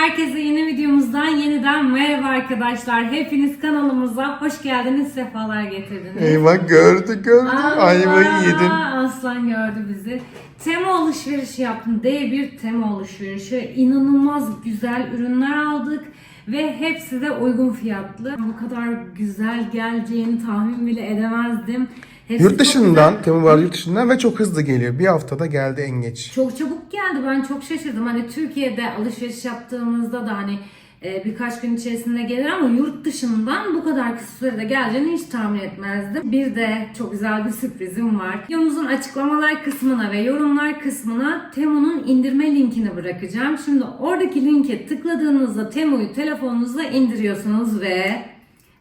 Herkese yeni videomuzdan yeniden merhaba arkadaşlar. Hepiniz kanalımıza hoş geldiniz, sefalar getirdiniz. Eyvah gördü gördü. Allah! Ayvayı yedin. Aslan gördü bizi. Tema alışverişi yaptım. D1 tema alışverişi. İnanılmaz güzel ürünler aldık. Ve hepsi de uygun fiyatlı. Bu kadar güzel geleceğini tahmin bile edemezdim. Hepsi Yurt dışından, Temu var yurt dışından ve çok hızlı geliyor. Bir haftada geldi en geç. Çok çabuk geldi. Ben çok şaşırdım. Hani Türkiye'de alışveriş yaptığımızda da hani e, birkaç gün içerisinde gelir ama yurt dışından bu kadar kısa sürede geleceğini hiç tahmin etmezdim. Bir de çok güzel bir sürprizim var. Videomuzun açıklamalar kısmına ve yorumlar kısmına Temu'nun indirme linkini bırakacağım. Şimdi oradaki linke tıkladığınızda Temu'yu telefonunuza indiriyorsunuz ve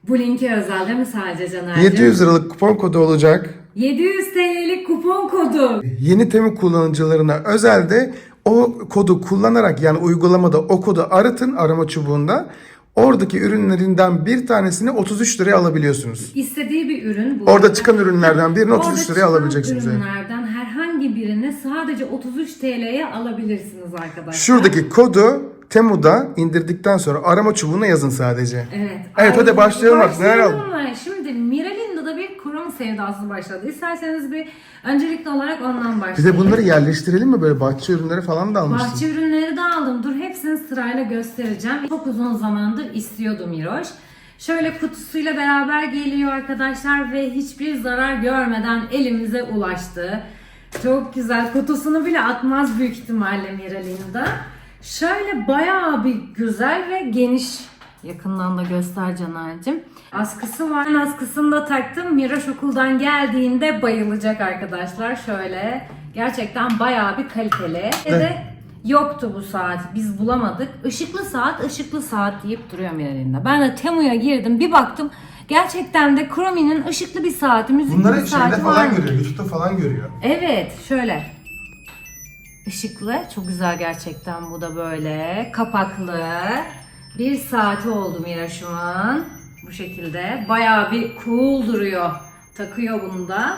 bu linke özel değil mi sadece Caner'cim? 700 liralık kupon kodu olacak. 700 TL'lik kupon kodu. Yeni Temu kullanıcılarına özel de o kodu kullanarak yani uygulamada o kodu aratın arama çubuğunda. Oradaki ürünlerinden bir tanesini 33 liraya alabiliyorsunuz. İstediği bir ürün bu. Orada çıkan ürünlerden birini 33 Orada liraya çıkan alabileceksiniz. yani. ürünlerden herhangi birini sadece 33 TL'ye alabilirsiniz arkadaşlar. Şuradaki kodu Temu'da indirdikten sonra arama çubuğuna yazın sadece. Evet. Evet, hadi başlayalım artık. Neler Başlayalım mı? Şimdi Miralinda'da bir kurum sevdası başladı. İsterseniz bir öncelikli olarak ondan Bir başlayalım. de bunları yerleştirelim mi böyle bahçe ürünleri falan da almıştın. Bahçe ürünleri de aldım. Dur hepsini sırayla göstereceğim. Çok uzun zamandır istiyordum Miroş. Şöyle kutusuyla beraber geliyor arkadaşlar ve hiçbir zarar görmeden elimize ulaştı. Çok güzel. Kutusunu bile atmaz büyük ihtimalle Miralinda. Şöyle bayağı bir güzel ve geniş. Yakından da göster Caner'cim. Askısı var. Ben askısını da taktım. Miraş okuldan geldiğinde bayılacak arkadaşlar. Şöyle gerçekten bayağı bir kaliteli. Ve de yoktu bu saat. Biz bulamadık. Işıklı saat, ışıklı saat deyip duruyor Miralinda. Ben de Temu'ya girdim. Bir baktım. Gerçekten de Chrome'nin ışıklı bir saati, müzikli bir Bunları saati şeyde falan görüyor, YouTube'da falan görüyor. Evet, şöyle. Işıklı, çok güzel gerçekten bu da böyle. Kapaklı. Bir saati oldu Miraş'ımın. Bu şekilde. Bayağı bir cool duruyor. Takıyor bunu da.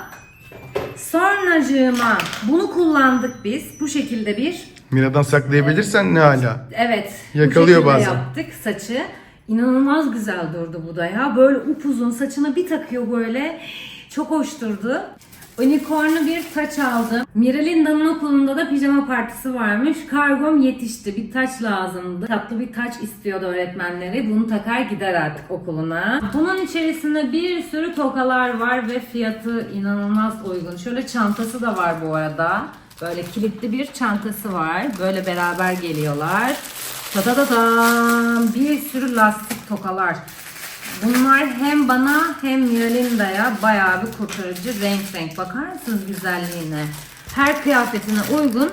Sonracığıma bunu kullandık biz. Bu şekilde bir Mira'dan saklayabilirsen ne hala. Evet. Yakalıyor bu bazen. yaptık saçı. İnanılmaz güzel durdu bu da ya. Böyle upuzun saçına bir takıyor böyle. Çok hoş durdu. Unicorn'u bir taç aldım. Miralinda'nın okulunda da pijama partisi varmış. Kargom yetişti. Bir taç lazımdı. Tatlı bir taç istiyordu öğretmenleri. Bunu takar gider artık okuluna. Bunun içerisinde bir sürü tokalar var ve fiyatı inanılmaz uygun. Şöyle çantası da var bu arada. Böyle kilitli bir çantası var. Böyle beraber geliyorlar. Ta ta ta tam. Bir sürü lastik tokalar. Bunlar hem bana hem Miralinda'ya bayağı bir kurtarıcı renk renk. Bakar mısınız güzelliğine? Her kıyafetine uygun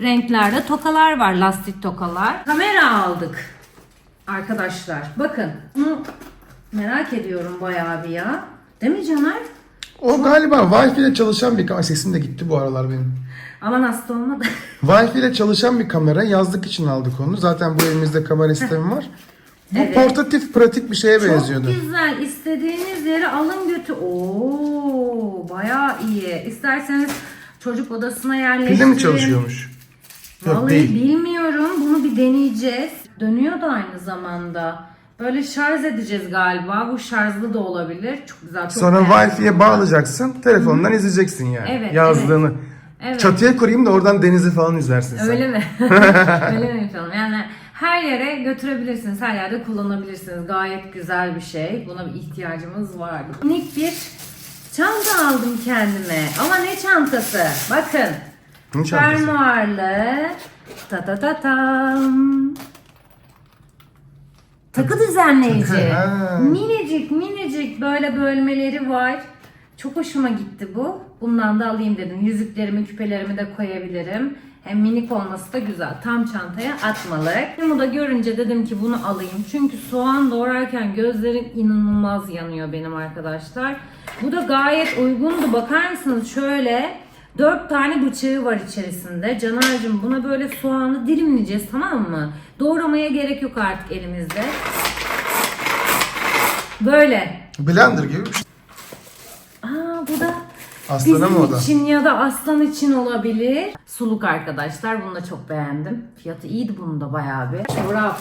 renklerde tokalar var. Lastik tokalar. Kamera aldık. Arkadaşlar bakın. Bunu merak ediyorum bayağı bir ya. Değil mi Caner? O galiba Wi-Fi ile çalışan bir kamera. Sesim de gitti bu aralar benim. Aman hasta olmadı. Wi-Fi ile çalışan bir kamera. Yazlık için aldık onu. Zaten bu elimizde kamera sistemi var. Bu Evet. portatif, pratik bir şeye benziyordu. Çok güzel. İstediğiniz yere alın götür. Oo, bayağı iyi. İsterseniz çocuk odasına yerleştirin. Pilde mi çalışıyormuş? Yok Vallahi değil. bilmiyorum. Bunu bir deneyeceğiz. Dönüyor da aynı zamanda. Böyle şarj edeceğiz galiba. Bu şarjlı da olabilir. Çok güzel. Çok Sonra. Wi-Fi'ye bağlayacaksın. Telefondan izleyeceksin yani. Evet, Yazdığını. Evet. Çatıya kurayım da oradan denizi falan izlersin sen. Öyle mi? Öyle mi yapalım? Yani her yere götürebilirsiniz, her yerde kullanabilirsiniz. Gayet güzel bir şey. Buna bir ihtiyacımız vardı. Minik bir çanta aldım kendime. Ama ne çantası? Bakın. Ne çantası? Fermuarlı. Ta ta ta tam. Takı düzenleyici. Takı. Minicik minicik böyle bölmeleri var. Çok hoşuma gitti bu. Bundan da alayım dedim. Yüzüklerimi, küpelerimi de koyabilirim. Hem minik olması da güzel. Tam çantaya atmalık. Bunu da görünce dedim ki bunu alayım. Çünkü soğan doğrarken gözlerim inanılmaz yanıyor benim arkadaşlar. Bu da gayet uygundu. Bakar mısınız şöyle Dört tane bıçağı var içerisinde. Caner'cim buna böyle soğanı dilimleyeceğiz tamam mı? Doğramaya gerek yok artık elimizde. Böyle. Blender gibi bir şey. Aa bu da Aslana Bizim mı o da? için ya da aslan için olabilir. Suluk arkadaşlar. Bunu da çok beğendim. Fiyatı iyiydi bunun da bayağı bir. Çorap.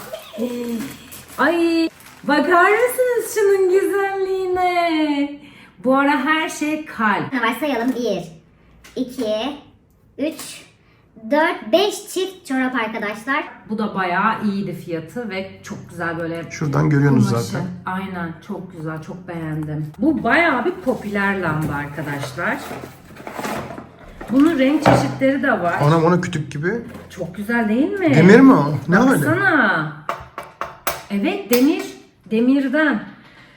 Ay bakar mısınız şunun güzelliğine? Bu ara her şey kalp. Var sayalım. 1, 2, 3, 4, 5 çift çorap arkadaşlar. Bu da bayağı iyiydi fiyatı ve çok güzel böyle Şuradan görüyorsunuz kumaşı. zaten. Aynen çok güzel çok beğendim. Bu bayağı bir popüler lamba arkadaşlar. Bunun renk çeşitleri de var. Anam ona kütük gibi. Çok güzel değil mi? Demir mi o? Ne öyle? Baksana. Evet demir. Demirden.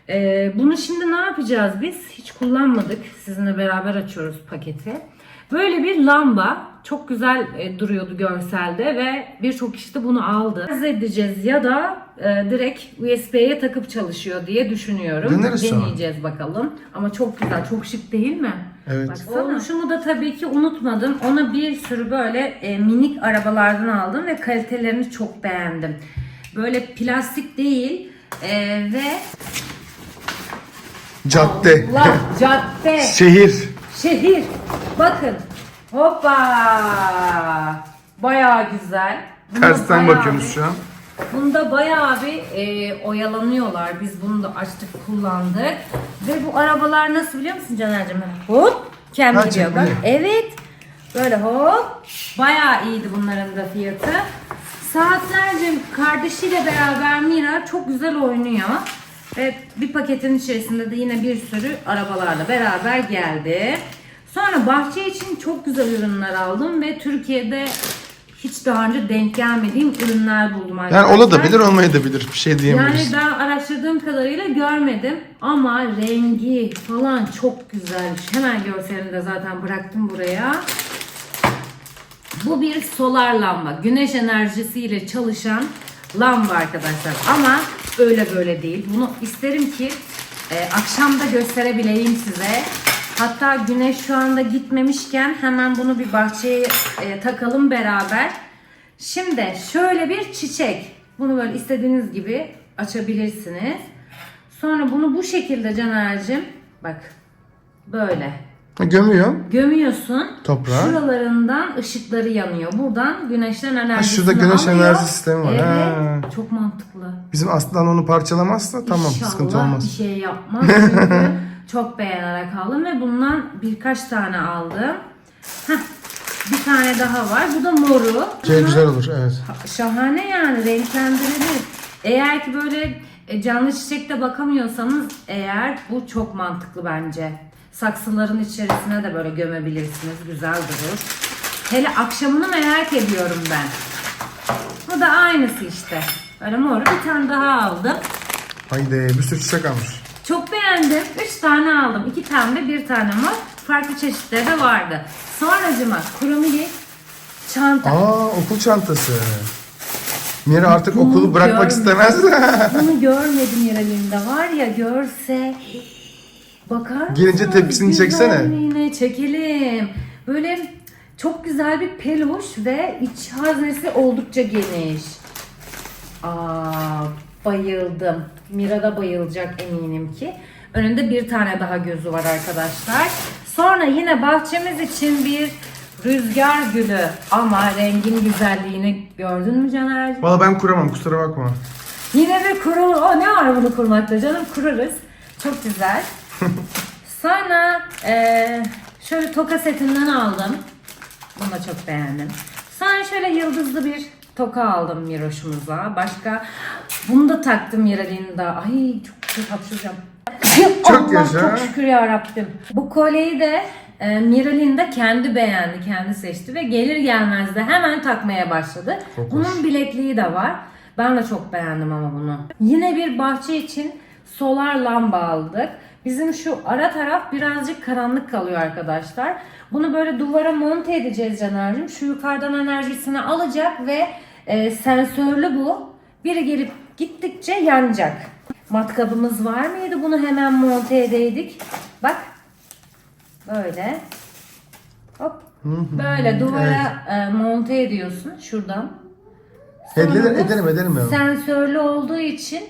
Ee, bunu şimdi ne yapacağız biz? Hiç kullanmadık. Sizinle beraber açıyoruz paketi. Böyle bir lamba. Çok güzel e, duruyordu görselde ve birçok kişi de bunu aldı. Şarj edeceğiz ya da e, direkt USB'ye takıp çalışıyor diye düşünüyorum. Deneriz sonra. Deneyeceğiz bakalım. Ama çok güzel, çok şık değil mi? Evet. Baksana. Oluşumu da tabii ki unutmadım. Ona bir sürü böyle e, minik arabalardan aldım ve kalitelerini çok beğendim. Böyle plastik değil e, ve Cadde. Allah, cadde, Şehir. şehir. Bakın. Hoppa. Bayağı güzel. Bunda Tersten bayağı bir- şu an. Bunda bayağı bir e, oyalanıyorlar. Biz bunu da açtık, kullandık. Ve bu arabalar nasıl biliyor musun Caner'cim? Hop, kendi Ha, gidiyor bak. çekmeli. Evet. Böyle hop. Bayağı iyiydi bunların da fiyatı. Saatlerce kardeşiyle beraber Mira çok güzel oynuyor. Ve bir paketin içerisinde de yine bir sürü arabalarla beraber geldi. Sonra bahçe için çok güzel ürünler aldım ve Türkiye'de hiç daha önce denk gelmediğim ürünler buldum Yani arkadaşlar. olabilir olmayabilir. Bir şey diyemeyiz. Yani ben araştırdığım kadarıyla görmedim ama rengi falan çok güzel. Hemen görselini de zaten bıraktım buraya. Bu bir solar lamba. Güneş enerjisiyle çalışan lamba arkadaşlar. Ama öyle böyle değil. Bunu isterim ki e, akşam da gösterebileyim size. Hatta güneş şu anda gitmemişken hemen bunu bir bahçeye e, takalım beraber. Şimdi şöyle bir çiçek. Bunu böyle istediğiniz gibi açabilirsiniz. Sonra bunu bu şekilde Caner'cim bak böyle Ha, Gömüyor. gömüyorsun. Toprağa. Şuralarından ışıkları yanıyor. Buradan güneşten enerjisini şurada güneş alıyor. enerji sistemi var. Evet. Ha. Çok mantıklı. Bizim aslan onu parçalamazsa tamam İnşallah sıkıntı bir olmaz. şey yapmaz. Çünkü çok beğenerek aldım ve bundan birkaç tane aldım. Heh, bir tane daha var. Bu da moru. Şey güzel olur evet. Şahane yani renklendirilir. Eğer ki böyle e, canlı çiçekte bakamıyorsanız eğer bu çok mantıklı bence. Saksıların içerisine de böyle gömebilirsiniz. Güzel durur. Hele akşamını merak ediyorum ben. Bu da aynısı işte. Böyle moru bir tane daha aldım. Haydi bir sürü çiçek almış. Çok beğendim. 3 tane aldım. 2 tane de 1 tane mor. Farklı çeşitleri de vardı. Sonracıma kurumili çanta. Aa okul çantası. Mira artık Bunu okulu bırakmak görmedim. istemez. Bunu görmedim yerelinde var ya görse. Bakar Gelince mısın? tepkisini çeksene. Güzelliğine çekelim. Böyle çok güzel bir peluş ve iç haznesi oldukça geniş. Aa, bayıldım. Mira da bayılacak eminim ki. Önünde bir tane daha gözü var arkadaşlar. Sonra yine bahçemiz için bir rüzgar gülü. Ama rengin güzelliğini gördün mü Caner'cim? Valla ben kuramam kusura bakma. Yine bir kuru, o ne var bunu kurmakta canım kurarız. Çok güzel. Sonra eee, şöyle toka setinden aldım. Bunu da çok beğendim. Sonra şöyle yıldızlı bir toka aldım Miroş'umuza. Başka bunu da taktım Miral'in daha. Ay çok güzel hapşıracağım. Çok Allah yaşa. çok şükür ya Rabbim. Bu kolyeyi de e, Miral'in de kendi beğendi, kendi seçti ve gelir gelmez de hemen takmaya başladı. Çok hoş. Bunun bilekliği de var. Ben de çok beğendim ama bunu. Yine bir bahçe için solar lamba aldık. Bizim şu ara taraf birazcık karanlık kalıyor arkadaşlar. Bunu böyle duvara monte edeceğiz Caner'cim. Şu yukarıdan enerjisini alacak ve e, sensörlü bu. Biri gelip gittikçe yanacak. Matkabımız var mıydı? Bunu hemen monte edeydik. Bak. Böyle. Hop. Böyle duvara e, monte ediyorsun şuradan. Sonra Ederim bu ederim ederim ya. Sensörlü olduğu için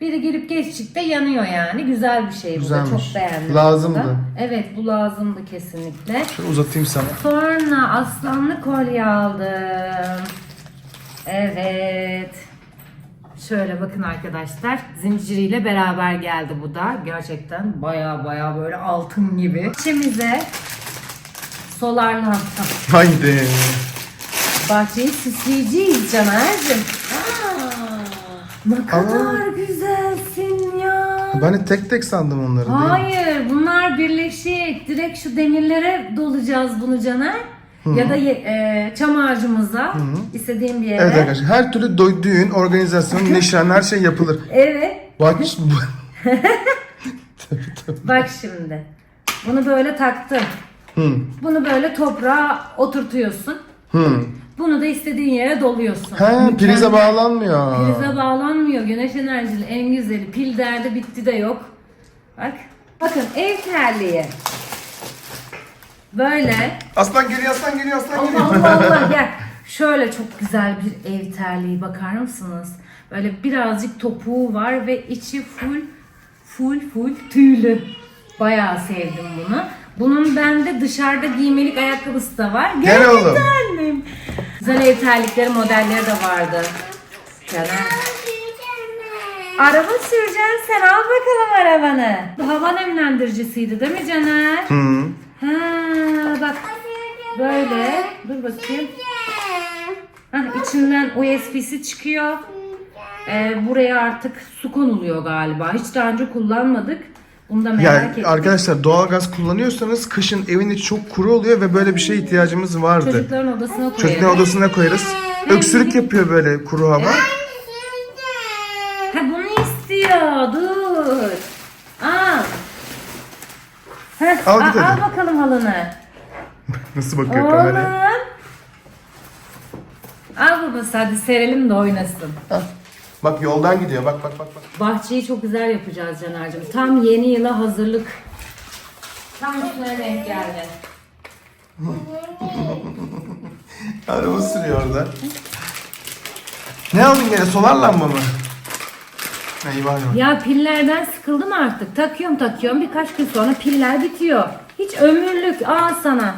Biri gelip geçtikte yanıyor yani. Güzel bir şey bu da. Çok beğendim. Lazımdı. bu da. Evet bu lazımdı kesinlikle. Şöyle uzatayım sana. Sonra aslanlı kolye aldım. Evet. Şöyle bakın arkadaşlar. Zinciriyle beraber geldi bu da. Gerçekten baya baya böyle altın gibi. İçimize solar lamba. Haydi. Bahçeyi süsleyeceğiz Caner'cim. Aa, Ne kadar güzelsin ya. Ben tek tek sandım onları. Hayır bunlar birleşik. Direkt şu demirlere dolacağız bunu Caner. Ya da e, çam ağacımıza istediğim bir yere. Evet arkadaşlar her türlü do- düğün, organizasyon, nişan her şey yapılır. Evet. Bak Bak şimdi. Bunu böyle taktım. Hı. Bunu böyle toprağa oturtuyorsun. Hı. Bunu da istediğin yere doluyorsun. He, Mükemmel. prize bağlanmıyor. Prize bağlanmıyor. Güneş enerjili en güzeli. Pil derdi bitti de yok. Bak. Bakın ev terliği. Böyle. Aslan geliyor, aslan geliyor, aslan geliyor. Allah Allah Allah gel. Şöyle çok güzel bir ev terliği bakar mısınız? Böyle birazcık topuğu var ve içi full full full tüylü. Bayağı sevdim bunu. Bunun bende dışarıda giymelik ayakkabısı da var. Gel oğlum. annem. Güzel ev terlikleri modelleri de vardı. Caner. Araba süreceksin sen al bakalım arabanı. Hava nemlendiricisiydi değil mi Caner? Hı. Ha bak böyle dur bakayım. Hah, içinden USB'si çıkıyor. Ee, buraya artık su konuluyor galiba. Hiç daha önce kullanmadık. Bunu da merak Yani ettim. arkadaşlar doğalgaz kullanıyorsanız kışın evin içi çok kuru oluyor ve böyle bir şeye ihtiyacımız vardı. Çocukların odasına koyuyoruz. Çocukların odasına koyarız. Öksürük yapıyor böyle kuru hava. Ha bunu istiyor. Dur. Al. Heh, Al al, al bakalım halını. Nasıl bakıyor Oğlum. kameraya? Al babası hadi serelim de oynasın. Hah. Bak yoldan gidiyor. Bak bak bak bak. Bahçeyi çok güzel yapacağız Caner'cim. Tam yeni yıla hazırlık. Tam üstüne denk geldi. Araba sürüyor orada. Ne aldın gene? Solar lamba mı? Eyvah eyvah. Ya pillerden sıkıldım artık. Takıyorum takıyorum birkaç gün sonra piller bitiyor. Hiç ömürlük al sana.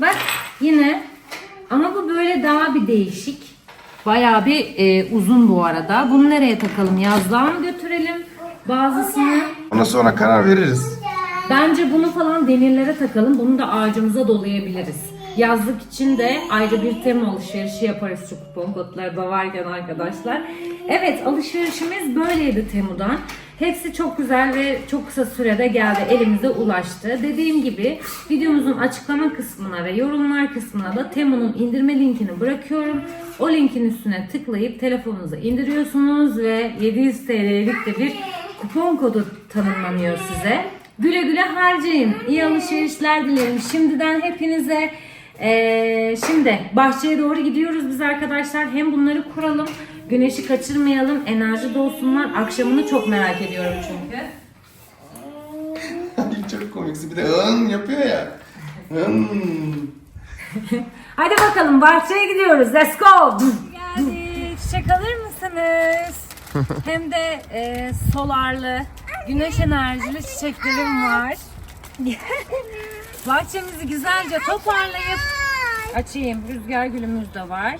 Bak yine. Ama bu böyle daha bir değişik. Bayağı bir e, uzun bu arada. Bunu nereye takalım? Yazlığa mı götürelim? Bazısını. Ona sonra karar veririz. Bence bunu falan demirlere takalım. Bunu da ağacımıza dolayabiliriz. Yazlık için de ayrı bir tema alışverişi yaparız şu kupon kodları da varken arkadaşlar. Evet alışverişimiz böyleydi Temu'dan. Hepsi çok güzel ve çok kısa sürede geldi elimize ulaştı. Dediğim gibi videomuzun açıklama kısmına ve yorumlar kısmına da Temu'nun indirme linkini bırakıyorum. O linkin üstüne tıklayıp telefonunuza indiriyorsunuz ve 700 TL'lik de bir kupon kodu tanımlanıyor size. Güle güle harcayın. İyi alışverişler dilerim. Şimdiden hepinize eee, şimdi bahçeye doğru gidiyoruz biz arkadaşlar. Hem bunları kuralım. Güneşi kaçırmayalım. Enerji dolsunlar. Akşamını çok merak ediyorum çünkü. Çok komiksin. Bir de ın yapıyor ya. Hın. Hadi bakalım bahçeye gidiyoruz. Let's go. Geldik. Çiçek alır mısınız? Hem de e, solarlı, güneş enerjili çiçeklerim var. Bahçemizi güzelce toparlayıp açayım. Rüzgar gülümüz de var.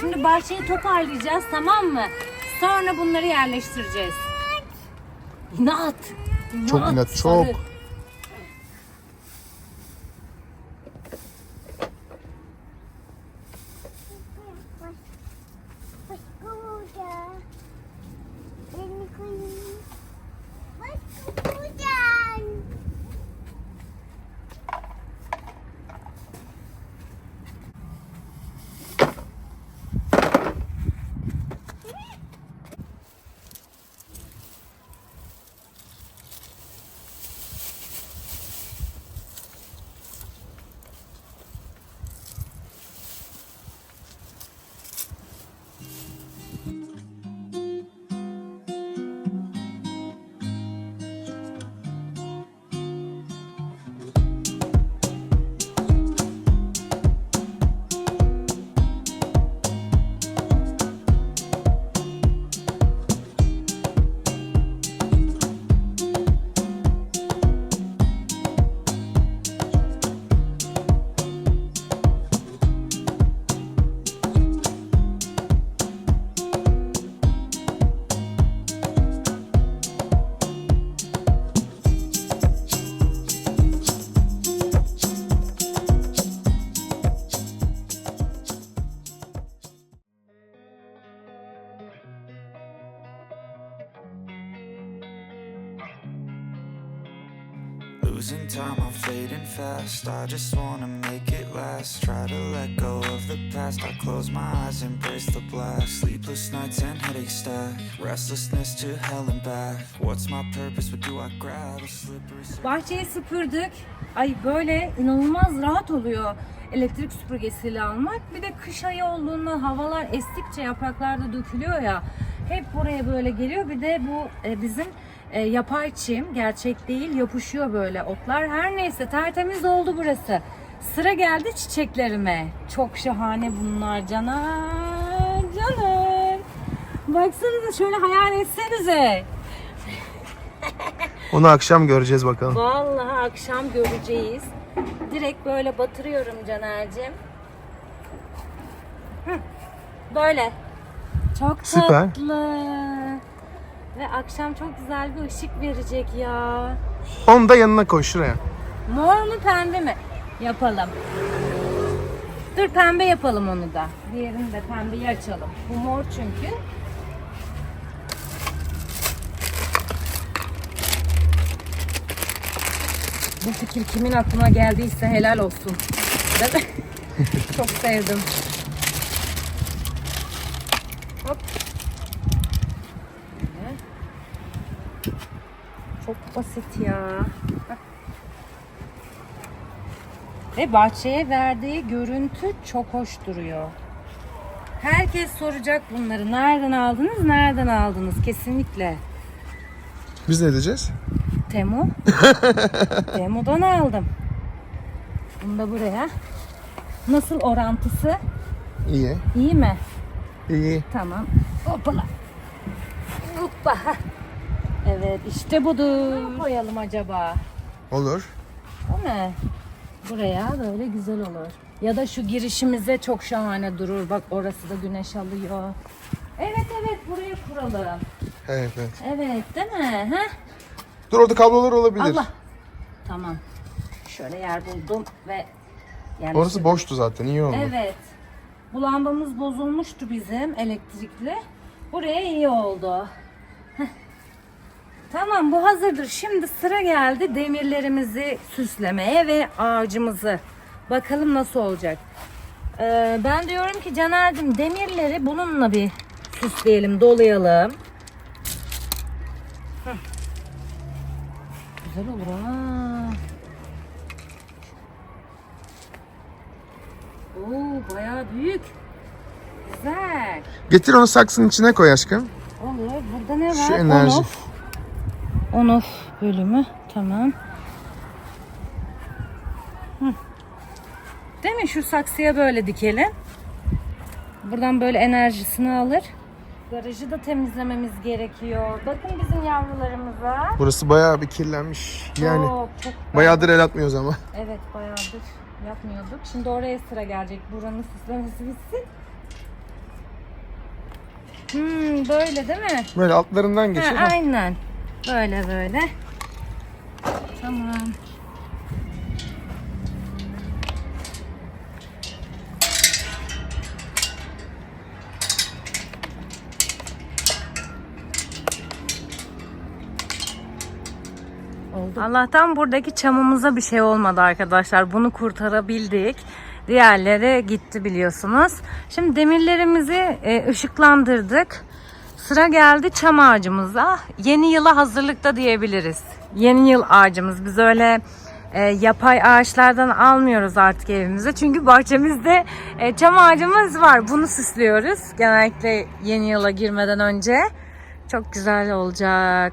Şimdi bahçeyi toparlayacağız tamam mı? Sonra bunları yerleştireceğiz. İnat. Çok inat, çok. sarı. Losing time, I'm fading fast. I just wanna make it last. Try to let go of the past. I close my eyes, embrace the blast. Sleepless nights and headaches stack. Restlessness to hell and back. What's my purpose? What do I grab? A slippery. Bahçeyi süpürdük. Ay böyle inanılmaz rahat oluyor elektrik süpürgesiyle almak. Bir de kış ayı olduğunda havalar estikçe yapraklar da dökülüyor ya. Hep buraya böyle geliyor. Bir de bu e, bizim e, yapay çim. Gerçek değil. Yapışıyor böyle otlar. Her neyse tertemiz oldu burası. Sıra geldi çiçeklerime. Çok şahane bunlar caner. Caner. Baksanıza şöyle hayal etsenize. Onu akşam göreceğiz bakalım. Vallahi akşam göreceğiz. Direkt böyle batırıyorum Caner'cim. Böyle. Çok Süper. tatlı. Ve akşam çok güzel bir ışık verecek ya. Onu da yanına koy şuraya. Mor mu pembe mi? Yapalım. Dur pembe yapalım onu da. Diğerini de pembeyi açalım. Bu mor çünkü. Bu fikir kimin aklına geldiyse helal olsun. Değil mi? Çok sevdim. Çok basit ya. Ve bahçeye verdiği görüntü çok hoş duruyor. Herkes soracak bunları. Nereden aldınız? Nereden aldınız? Kesinlikle. Biz ne diyeceğiz? Temu. Temu'dan aldım. Bunu da buraya. Nasıl orantısı? İyi. İyi mi? İyi. Tamam. Hoppala. Hoppa. Evet işte budur. Ne koyalım acaba? Olur. Değil mi? Buraya böyle güzel olur. Ya da şu girişimize çok şahane durur. Bak orası da güneş alıyor. Evet evet buraya kuralım. Evet evet. Evet değil mi? Heh. Dur orada kablolar olabilir. Allah. Tamam. Şöyle yer buldum ve yerleştirdim. Orası boştu zaten iyi oldu. Evet. Bu lambamız bozulmuştu bizim elektrikli. Buraya iyi oldu. Heh. Tamam bu hazırdır. Şimdi sıra geldi demirlerimizi süslemeye ve ağacımızı. Bakalım nasıl olacak. Ee, ben diyorum ki Caner'cim demirleri bununla bir süsleyelim, dolayalım. Heh. Güzel olur ha. Oo bayağı büyük. Güzel. Getir onu saksının içine koy aşkım. Olur. Burada ne var? Şu enerji. On off. On off bölümü. Tamam. Hı. Değil mi? Şu saksıya böyle dikelim. Buradan böyle enerjisini alır. Garajı da temizlememiz gerekiyor. Bakın bizim yavrularımıza. Burası bayağı bir kirlenmiş. Yani Çok çok bayağıdır el atmıyoruz ama. Evet bayağıdır yapmıyorduk. Şimdi oraya sıra gelecek. Buranın süslemesi bitsin. Hmm, böyle değil mi? Böyle altlarından geçiyor. Ha, aynen. Böyle böyle. Tamam. Oldu. Allah'tan buradaki çamımıza bir şey olmadı arkadaşlar. Bunu kurtarabildik. Diğerleri gitti biliyorsunuz. Şimdi demirlerimizi e, ışıklandırdık. Sıra geldi çam ağacımıza. Yeni yıla hazırlıkta diyebiliriz. Yeni yıl ağacımız. Biz öyle e, yapay ağaçlardan almıyoruz artık evimize. Çünkü bahçemizde e, çam ağacımız var. Bunu süslüyoruz. Genellikle yeni yıla girmeden önce. Çok güzel olacak.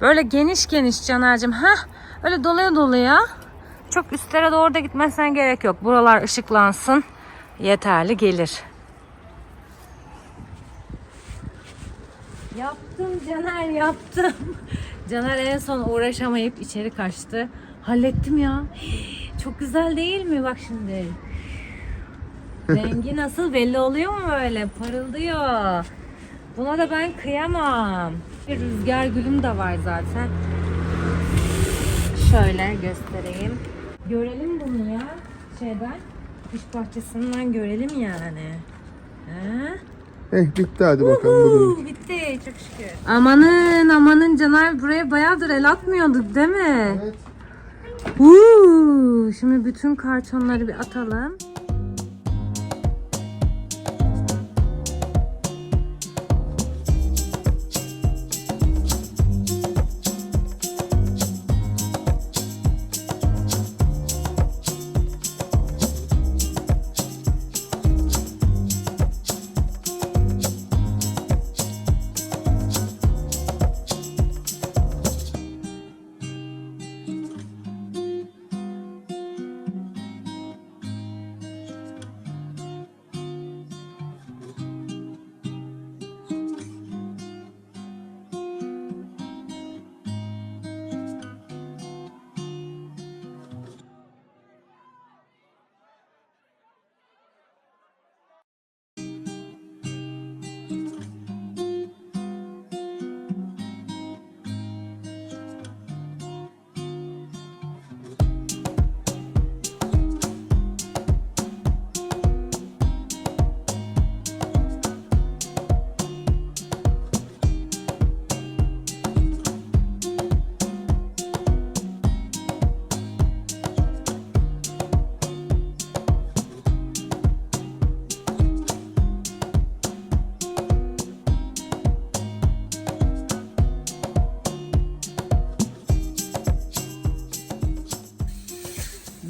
Böyle geniş geniş Caner'cim. ha Öyle dolaya dolaya. Çok üstlere doğru da gitmesen gerek yok. Buralar ışıklansın. Yeterli gelir. Yaptım Caner yaptım. Caner en son uğraşamayıp içeri kaçtı. Hallettim ya. Çok güzel değil mi? Bak şimdi. Rengi nasıl belli oluyor mu böyle? Parıldıyor. Buna da ben kıyamam. Bir rüzgar gülüm de var zaten. Şöyle göstereyim. Görelim bunu ya. Şeyden. Kış bahçesinden görelim yani. Ha? Eh bitti hadi bakalım bugün. Bitti çok şükür. Amanın amanın Caner buraya bayağıdır el atmıyorduk değil mi? Evet. Uuu, şimdi bütün kartonları bir atalım.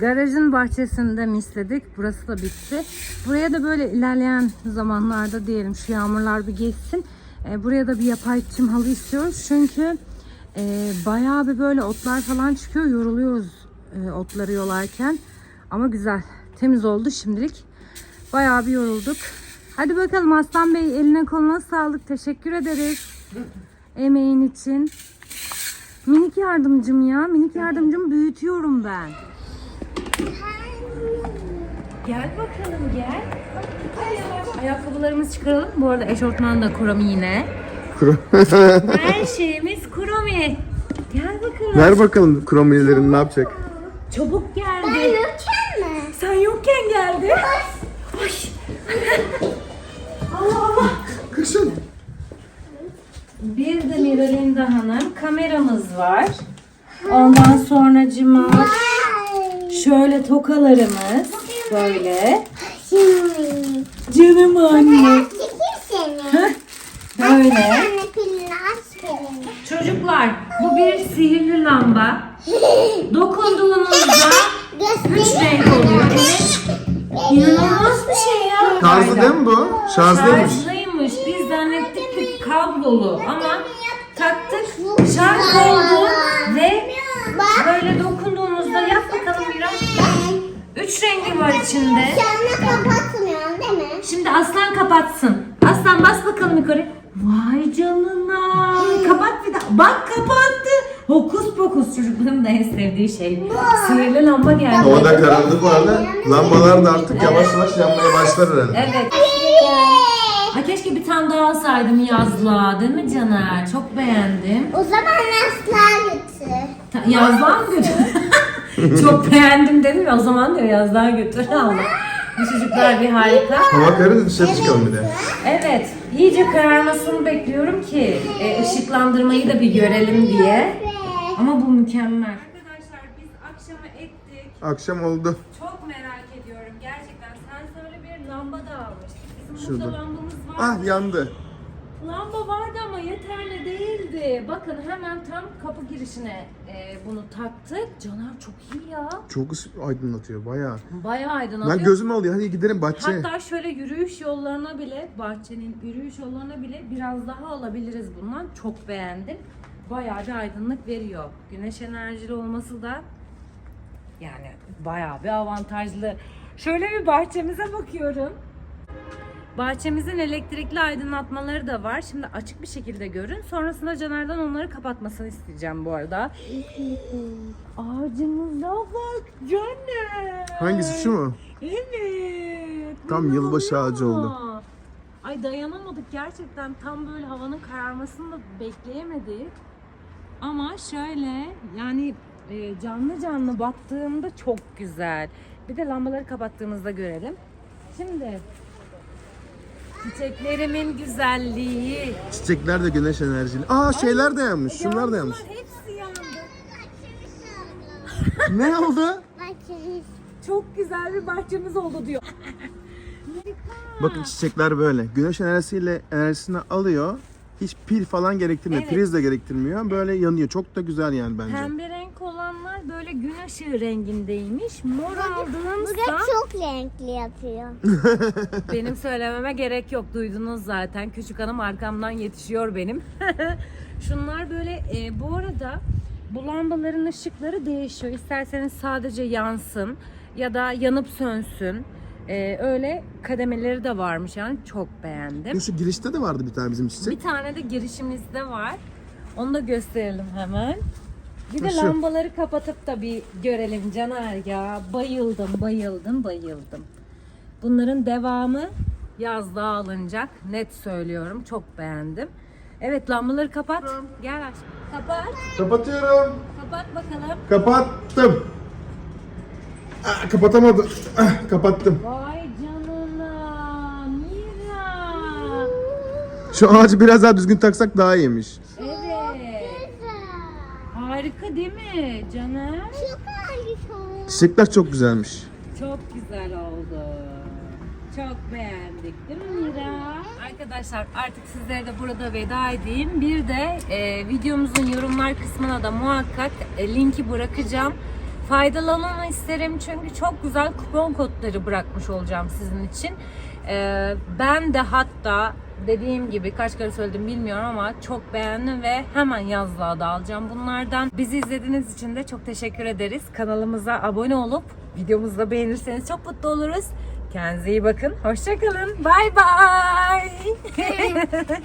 Garajın bahçesinde misledik. Burası da bitti. Buraya da böyle ilerleyen zamanlarda diyelim şu yağmurlar bir geçsin. e, buraya da bir yapay çim halı istiyoruz. Çünkü e, bayağı bir böyle otlar falan çıkıyor. Yoruluyoruz e, otları yolarken. Ama güzel. Temiz oldu şimdilik. Bayağı bir yorulduk. Hadi bakalım Aslan Bey eline koluna sağlık. Teşekkür ederiz. Emeğin için. Minik yardımcım ya. Minik yardımcım büyütüyorum ben. Gel bakalım gel. Ayakkabılarımızı çıkaralım. Bu arada eşortman da kromi yine. Her şeyimiz kromi. Gel bakalım. Ver bakalım kromilerini ne yapacak? Çabuk geldi. Yokken mi? Sen yokken geldi. Ay. Allah Allah. Kışın. Bir de Miralinda Hanım kameramız var. Ondan sonra cima şöyle tokalarımız böyle. Şimdi. Canım anne. Seni. Böyle. Çocuklar bu bir sihirli lamba. Dokunduğunuzda üç renk oluyor. Evet. İnanılmaz bir şey ya. Şarjlı değil mi bu? Şarjlıymış. Şarjlıymış. Biz zannettik ki kablolu ama taktık şarj oldu ve böyle biraz. Üç rengi var içinde. Canını kapatmıyorsun değil mi? Şimdi aslan kapatsın. Aslan bas bakalım yukarı. Vay canına. Kapat bir daha. Bak kapattı. Hokus pokus çocukların da en sevdiği şey. Sihirli lamba geldi. Havada karanlık vardı. Lambalar da artık yavaş yavaş yanmaya başlar herhalde. Evet. Ha keşke bir tane daha alsaydım yazlığa değil mi Caner? Çok beğendim. O zaman asla götür. Ta- Yazlığa mı götür? Çok beğendim dedim ya o zaman diyor yazlığa götür Allah. Bu çocuklar bir harika. Hava kararınca dışarı çıkalım bir de. Evet, iyice kararmasını bekliyorum ki e, ışıklandırmayı da bir görelim diye. Ama bu mükemmel. Arkadaşlar biz akşama ettik. Akşam oldu. Çok merak ediyorum gerçekten. Sen söyle bir lamba da almıştık. Bizim Şurada. burada lambamız var. Ah yandı. Lamba vardı ama yeterli değildi. Bakın hemen tam kapı girişine e, bunu taktık. Caner çok iyi ya. Çok ısı- aydınlatıyor bayağı. Bayağı aydınlatıyor. Ben gözüm alıyor. Hadi gidelim bahçeye. Hatta şöyle yürüyüş yollarına bile, bahçenin yürüyüş yollarına bile biraz daha alabiliriz bundan. Çok beğendim. Bayağı bir aydınlık veriyor. Güneş enerjili olması da yani bayağı bir avantajlı. Şöyle bir bahçemize bakıyorum. Bahçemizin elektrikli aydınlatmaları da var. Şimdi açık bir şekilde görün. Sonrasında Caner'den onları kapatmasını isteyeceğim bu arada. Ağacımıza bak Caner. Hangisi şu mu? Evet. Tam yılbaşı ağacı oldu. Ay dayanamadık gerçekten. Tam böyle havanın kararmasını da bekleyemedik. Ama şöyle yani e, canlı canlı baktığımda çok güzel. Bir de lambaları kapattığımızda görelim. Şimdi çiçeklerimin güzelliği. Çiçekler de güneş enerjili. Aa şeyler de yanmış. Şunlar da yanmış. Hepsi yandı. ne oldu? Çok güzel bir bahçemiz oldu diyor. Bakın çiçekler böyle. Güneş enerjisiyle enerjisini alıyor. Hiç pil falan gerektirmiyor. Evet. Priz de gerektirmiyor. Böyle yanıyor. Çok da güzel yani bence. Pembe renk olanlar böyle gün ışığı rengindeymiş. Mor Bu da çok renkli yapıyor. benim söylememe gerek yok. Duydunuz zaten. Küçük hanım arkamdan yetişiyor benim. Şunlar böyle e, bu arada bu lambaların ışıkları değişiyor. İsterseniz sadece yansın ya da yanıp sönsün. E, öyle kademeleri de varmış yani çok beğendim. Şu girişte de vardı bir tane bizim çiçek. Bir tane de girişimizde var. Onu da gösterelim hemen. Bir de Şu. lambaları kapatıp da bir görelim Caner ya. Bayıldım, bayıldım, bayıldım. Bunların devamı yazda alınacak. Net söylüyorum. Çok beğendim. Evet lambaları kapat. Gel aşkım. Kapat. Kapatıyorum. Kapat bakalım. Kapattım. Aa, kapatamadım. Ah, kapattım. Vay canına. Mira. Şu ağacı biraz daha düzgün taksak daha iyiymiş. Evet. Harika değil mi Caner? Çok harika. Çiçekler çok güzelmiş. Çok güzel oldu. Çok beğendik değil mi Mira? Arkadaşlar artık sizlere de burada veda edeyim. Bir de e, videomuzun yorumlar kısmına da muhakkak e, linki bırakacağım. Faydalanın isterim çünkü çok güzel kupon kodları bırakmış olacağım sizin için. E, ben de hatta dediğim gibi kaç kere söyledim bilmiyorum ama çok beğendim ve hemen yazlığa da alacağım bunlardan. Bizi izlediğiniz için de çok teşekkür ederiz. Kanalımıza abone olup videomuzu da beğenirseniz çok mutlu oluruz. Kendinize iyi bakın. Hoşçakalın. Bay bay.